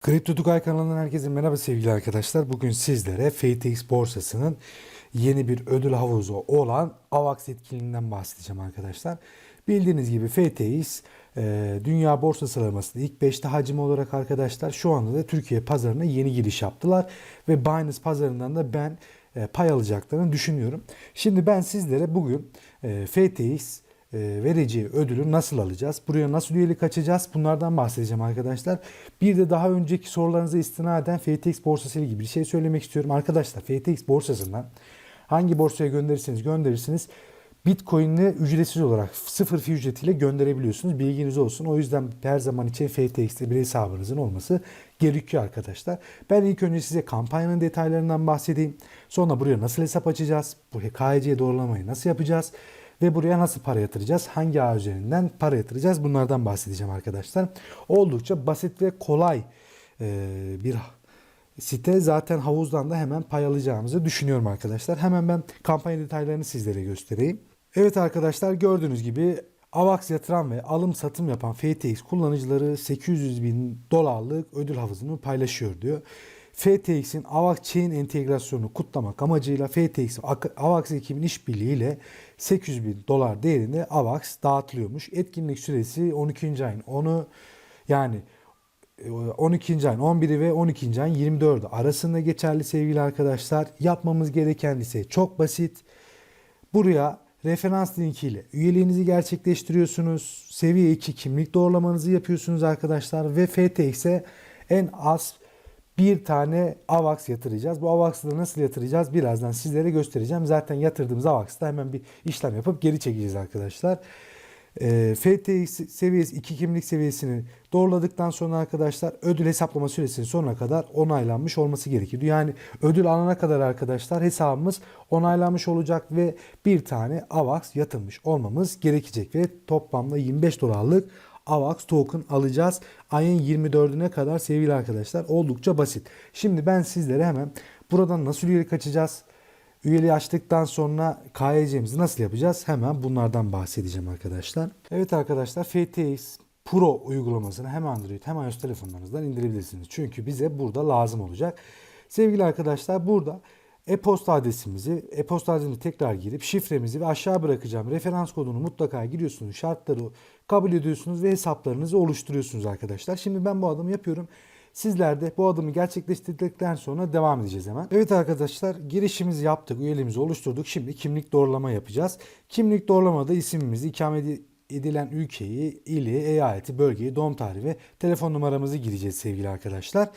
Kripto Tukay kanalından herkese merhaba sevgili arkadaşlar. Bugün sizlere FTX borsasının yeni bir ödül havuzu olan AVAX etkinliğinden bahsedeceğim arkadaşlar. Bildiğiniz gibi FTX e, dünya borsa sıralamasında ilk 5'te hacim olarak arkadaşlar şu anda da Türkiye pazarına yeni giriş yaptılar. Ve Binance pazarından da ben e, pay alacaklarını düşünüyorum. Şimdi ben sizlere bugün e, FTX vereceği ödülü nasıl alacağız? Buraya nasıl üyelik açacağız? Bunlardan bahsedeceğim arkadaşlar. Bir de daha önceki sorularınıza istinaden FTX borsası ile ilgili bir şey söylemek istiyorum. Arkadaşlar FTX borsasından hangi borsaya gönderirseniz gönderirsiniz Bitcoin'i ücretsiz olarak sıfır fi ücretiyle gönderebiliyorsunuz. Bilginiz olsun. O yüzden her zaman için FTX'te bir hesabınızın olması gerekiyor arkadaşlar. Ben ilk önce size kampanyanın detaylarından bahsedeyim. Sonra buraya nasıl hesap açacağız? Bu KYC doğrulamayı nasıl yapacağız? Ve buraya nasıl para yatıracağız? Hangi ağ üzerinden para yatıracağız? Bunlardan bahsedeceğim arkadaşlar. Oldukça basit ve kolay e, bir site. Zaten havuzdan da hemen pay alacağımızı düşünüyorum arkadaşlar. Hemen ben kampanya detaylarını sizlere göstereyim. Evet arkadaşlar gördüğünüz gibi AVAX yatıran ve alım satım yapan FTX kullanıcıları 800 bin dolarlık ödül havuzunu paylaşıyor diyor. FTX'in AVAX Chain entegrasyonunu kutlamak amacıyla FTX AVAX ekibinin işbirliğiyle 800 bin dolar değerinde AVAX dağıtılıyormuş. Etkinlik süresi 12. ayın 10'u yani 12. ayın 11'i ve 12. ayın 24'ü arasında geçerli sevgili arkadaşlar. Yapmamız gereken ise çok basit. Buraya referans linkiyle üyeliğinizi gerçekleştiriyorsunuz. Seviye 2 kimlik doğrulamanızı yapıyorsunuz arkadaşlar ve FTX'e en az bir tane AVAX yatıracağız. Bu AVAX'ı da nasıl yatıracağız birazdan sizlere göstereceğim. Zaten yatırdığımız AVAX'ta hemen bir işlem yapıp geri çekeceğiz arkadaşlar. E, FTX seviyesi 2 kimlik seviyesini doğruladıktan sonra arkadaşlar ödül hesaplama süresinin sonuna kadar onaylanmış olması gerekiyor. Yani ödül alana kadar arkadaşlar hesabımız onaylanmış olacak ve bir tane AVAX yatırmış olmamız gerekecek ve toplamda 25 dolarlık AVAX token alacağız. Ayın 24'üne kadar sevgili arkadaşlar oldukça basit. Şimdi ben sizlere hemen buradan nasıl üyelik açacağız? Üyeliği açtıktan sonra KYC'mizi nasıl yapacağız? Hemen bunlardan bahsedeceğim arkadaşlar. Evet arkadaşlar FTX Pro uygulamasını hem Android hem iOS telefonlarınızdan indirebilirsiniz. Çünkü bize burada lazım olacak. Sevgili arkadaşlar burada e-posta adresimizi, e-posta adresini tekrar girip şifremizi ve aşağı bırakacağım referans kodunu mutlaka giriyorsunuz. Şartları kabul ediyorsunuz ve hesaplarınızı oluşturuyorsunuz arkadaşlar. Şimdi ben bu adımı yapıyorum. Sizler de bu adımı gerçekleştirdikten sonra devam edeceğiz hemen. Evet arkadaşlar girişimizi yaptık, üyeliğimizi oluşturduk. Şimdi kimlik doğrulama yapacağız. Kimlik doğrulamada isimimizi, ikamet edilen ülkeyi, ili, eyaleti, bölgeyi, doğum tarihi ve telefon numaramızı gireceğiz sevgili arkadaşlar.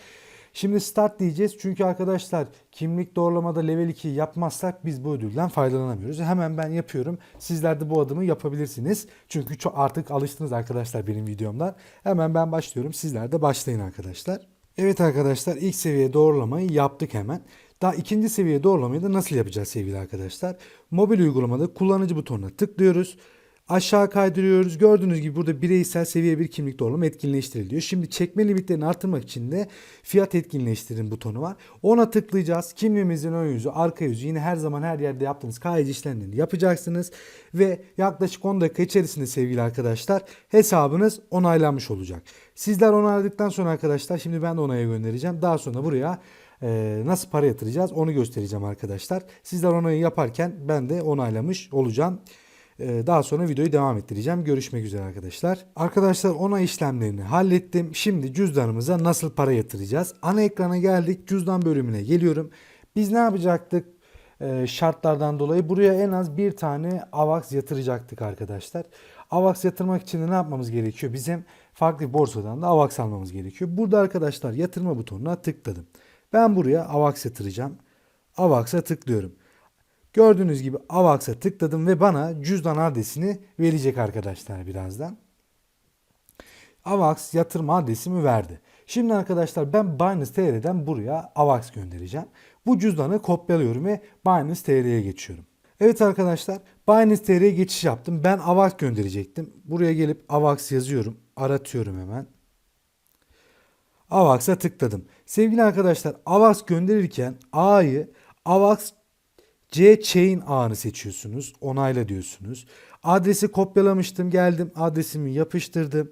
Şimdi start diyeceğiz çünkü arkadaşlar kimlik doğrulamada level 2 yapmazsak biz bu ödülden faydalanamıyoruz. Hemen ben yapıyorum. Sizler de bu adımı yapabilirsiniz. Çünkü çok artık alıştınız arkadaşlar benim videomdan. Hemen ben başlıyorum. Sizler de başlayın arkadaşlar. Evet arkadaşlar ilk seviye doğrulamayı yaptık hemen. Daha ikinci seviye doğrulamayı da nasıl yapacağız sevgili arkadaşlar? Mobil uygulamada kullanıcı butonuna tıklıyoruz. Aşağı kaydırıyoruz. Gördüğünüz gibi burada bireysel seviye bir kimlik doğrulama etkinleştiriliyor. Şimdi çekme limitlerini artırmak için de fiyat etkinleştirin butonu var. Ona tıklayacağız. Kimliğimizin ön yüzü, arka yüzü yine her zaman her yerde yaptığınız KYC işlemlerini yapacaksınız. Ve yaklaşık 10 dakika içerisinde sevgili arkadaşlar hesabınız onaylanmış olacak. Sizler onayladıktan sonra arkadaşlar şimdi ben de onaya göndereceğim. Daha sonra buraya e, nasıl para yatıracağız onu göstereceğim arkadaşlar. Sizler onayı yaparken ben de onaylamış olacağım. Ee, daha sonra videoyu devam ettireceğim. Görüşmek üzere arkadaşlar. Arkadaşlar ona işlemlerini hallettim. Şimdi cüzdanımıza nasıl para yatıracağız? Ana ekrana geldik. Cüzdan bölümüne geliyorum. Biz ne yapacaktık? Ee, şartlardan dolayı buraya en az bir tane AVAX yatıracaktık arkadaşlar. AVAX yatırmak için de ne yapmamız gerekiyor? Bizim farklı borsadan da AVAX almamız gerekiyor. Burada arkadaşlar yatırma butonuna tıkladım. Ben buraya AVAX yatıracağım. AVAX'a tıklıyorum. Gördüğünüz gibi AVAX'a tıkladım ve bana cüzdan adresini verecek arkadaşlar birazdan. AVAX yatırma adresimi verdi. Şimdi arkadaşlar ben Binance TR'den buraya AVAX göndereceğim. Bu cüzdanı kopyalıyorum ve Binance TR'ye geçiyorum. Evet arkadaşlar Binance TR'ye geçiş yaptım. Ben AVAX gönderecektim. Buraya gelip AVAX yazıyorum. Aratıyorum hemen. AVAX'a tıkladım. Sevgili arkadaşlar AVAX gönderirken A'yı AVAX C chain ağını seçiyorsunuz. Onayla diyorsunuz. Adresi kopyalamıştım. Geldim adresimi yapıştırdım.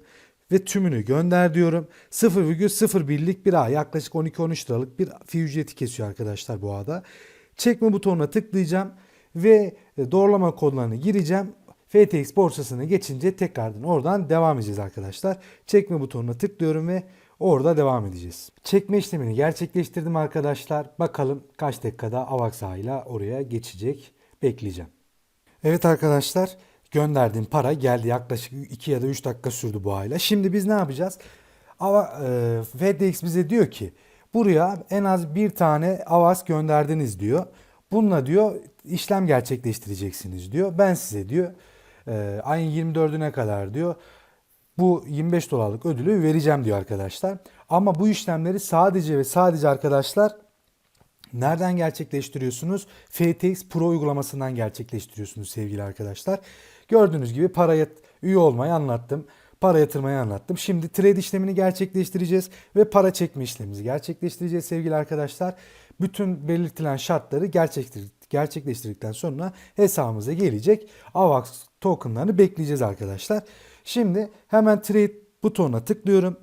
ve tümünü gönder diyorum. 0,01'lik bir ağ yaklaşık 12-13 liralık bir fi ücreti kesiyor arkadaşlar bu ağda. Çekme butonuna tıklayacağım ve e, doğrulama kodlarını gireceğim. FTX borsasına geçince tekrardan oradan devam edeceğiz arkadaşlar. Çekme butonuna tıklıyorum ve orada devam edeceğiz. Çekme işlemini gerçekleştirdim arkadaşlar. Bakalım kaç dakikada AVAX ağıyla oraya geçecek. Bekleyeceğim. Evet arkadaşlar gönderdiğim para geldi yaklaşık 2 ya da 3 dakika sürdü bu ayla. Şimdi biz ne yapacağız? Ama e, FedEx bize diyor ki buraya en az bir tane avaz gönderdiniz diyor. Bununla diyor işlem gerçekleştireceksiniz diyor. Ben size diyor e, ayın 24'üne kadar diyor bu 25 dolarlık ödülü vereceğim diyor arkadaşlar. Ama bu işlemleri sadece ve sadece arkadaşlar Nereden gerçekleştiriyorsunuz? FTX Pro uygulamasından gerçekleştiriyorsunuz sevgili arkadaşlar. Gördüğünüz gibi para üye olmayı anlattım. Para yatırmayı anlattım. Şimdi trade işlemini gerçekleştireceğiz ve para çekme işlemimizi gerçekleştireceğiz sevgili arkadaşlar. Bütün belirtilen şartları gerçekleştir gerçekleştirdikten sonra hesabımıza gelecek AVAX tokenlarını bekleyeceğiz arkadaşlar. Şimdi hemen trade butonuna tıklıyorum.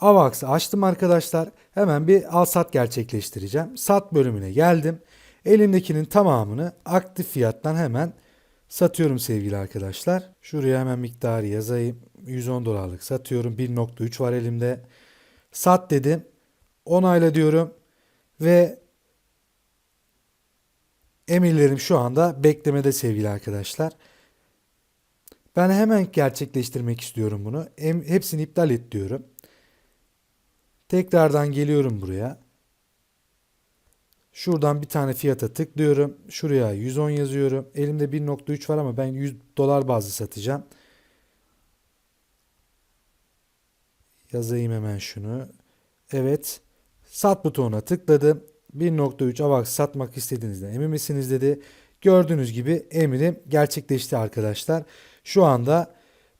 AVAX'ı açtım arkadaşlar. Hemen bir al sat gerçekleştireceğim. Sat bölümüne geldim. Elimdekinin tamamını aktif fiyattan hemen satıyorum sevgili arkadaşlar. Şuraya hemen miktarı yazayım. 110 dolarlık satıyorum. 1.3 var elimde. Sat dedim. Onayla diyorum. Ve emirlerim şu anda beklemede sevgili arkadaşlar. Ben hemen gerçekleştirmek istiyorum bunu. Hepsini iptal et diyorum. Tekrardan geliyorum buraya. Şuradan bir tane fiyata tıklıyorum. Şuraya 110 yazıyorum. Elimde 1.3 var ama ben 100 dolar bazlı satacağım. Yazayım hemen şunu. Evet. Sat butonuna tıkladım. 1.3 AVAX satmak istediğinizde emin misiniz dedi. Gördüğünüz gibi eminim gerçekleşti arkadaşlar. Şu anda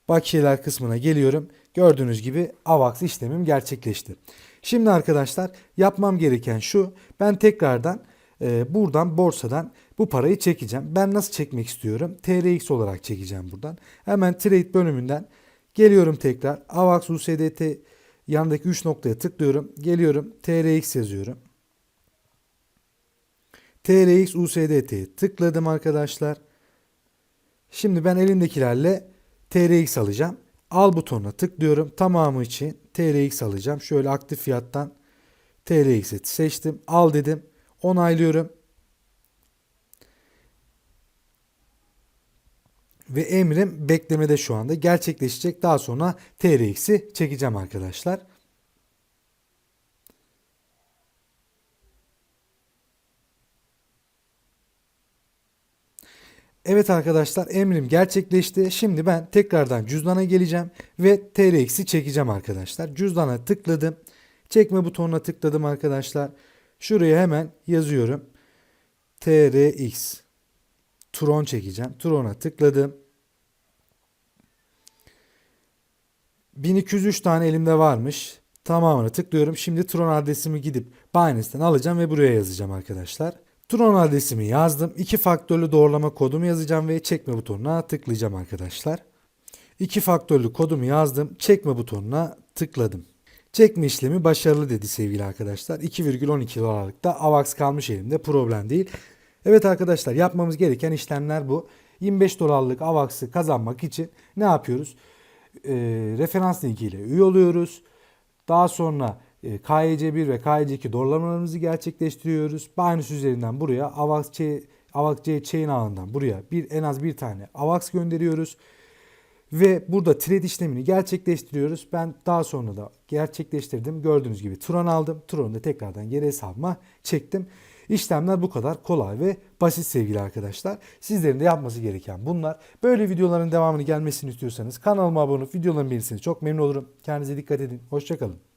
bakiyeler kısmına geliyorum. Gördüğünüz gibi AVAX işlemim gerçekleşti. Şimdi arkadaşlar yapmam gereken şu. Ben tekrardan e, buradan borsadan bu parayı çekeceğim. Ben nasıl çekmek istiyorum? TRX olarak çekeceğim buradan. Hemen trade bölümünden geliyorum tekrar. AVAX USDT yandaki 3 noktaya tıklıyorum. Geliyorum TRX yazıyorum. TRX USDT tıkladım arkadaşlar. Şimdi ben elimdekilerle TRX alacağım. Al butonuna tıklıyorum. Tamamı için TRX alacağım. Şöyle aktif fiyattan TRX'i seçtim. Al dedim. Onaylıyorum. Ve emrim beklemede şu anda gerçekleşecek. Daha sonra TRX'i çekeceğim arkadaşlar. Evet arkadaşlar emrim gerçekleşti. Şimdi ben tekrardan cüzdana geleceğim ve TRX'i çekeceğim arkadaşlar. Cüzdana tıkladım. Çekme butonuna tıkladım arkadaşlar. Şuraya hemen yazıyorum. TRX. Tron çekeceğim. Tron'a tıkladım. 1203 tane elimde varmış. Tamamını tıklıyorum. Şimdi Tron adresimi gidip Binance'den alacağım ve buraya yazacağım arkadaşlar. Tron adresimi yazdım. İki faktörlü doğrulama kodumu yazacağım ve çekme butonuna tıklayacağım arkadaşlar. İki faktörlü kodumu yazdım. Çekme butonuna tıkladım. Çekme işlemi başarılı dedi sevgili arkadaşlar. 2,12 dolarlıkta AVAX kalmış elimde problem değil. Evet arkadaşlar yapmamız gereken işlemler bu. 25 dolarlık AVAX'ı kazanmak için ne yapıyoruz? E, referans linkiyle üye oluyoruz. Daha sonra KYC1 ve KYC2 doğrulamalarımızı gerçekleştiriyoruz. Binance üzerinden buraya AVAX, AVAX C chain ağından buraya bir en az bir tane AVAX gönderiyoruz. Ve burada trade işlemini gerçekleştiriyoruz. Ben daha sonra da gerçekleştirdim. Gördüğünüz gibi Tron aldım. Tron'u da tekrardan geri hesabıma çektim. İşlemler bu kadar kolay ve basit sevgili arkadaşlar. Sizlerin de yapması gereken bunlar. Böyle videoların devamını gelmesini istiyorsanız kanalıma abone olup videolarımı beğenirseniz çok memnun olurum. Kendinize dikkat edin. Hoşçakalın.